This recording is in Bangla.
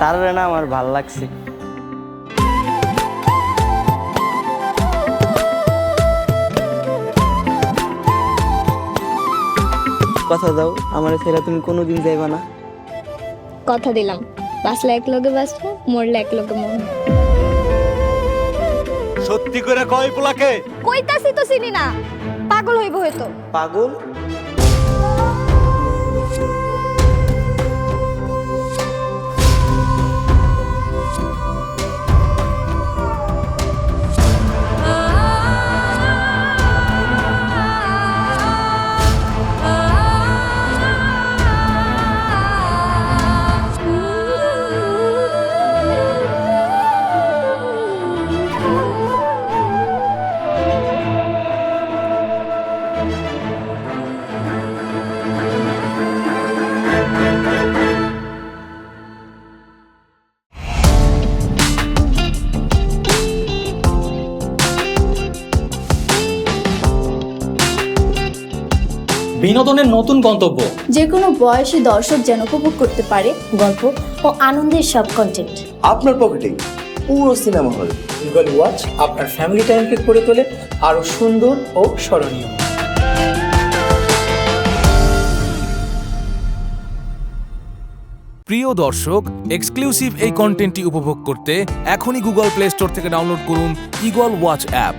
তার না আমার ভালো লাগছে। কথা দাও আমার ছেলে তুমি কোনোদিন যাইবা না। কথা দিলাম। বাঁচলে এক লগে বাঁচবো মরলে এক লগে মরবো। সত্যি করে কয় পোলাকে? কইতাছি তো চিনি না। পাগল হইব হয়তো। পাগল? বিনোদনের নতুন গন্তব্য। যে কোনো বয়সী দর্শক যেন উপভোগ করতে পারে গল্প ও আনন্দের সব কন্টেন্ট আপনার পকেটে পুরো সিনেমা হল। গুগল ওয়াচ আপনার ফ্যামিলি টাইমকে করে তোলে আরও সুন্দর ও স্মরণীয়। প্রিয় দর্শক এক্সক্লুসিভ এই কন্টেন্টটি উপভোগ করতে এখনই গুগল প্লে স্টোর থেকে ডাউনলোড করুন ইগল ওয়াচ অ্যাপ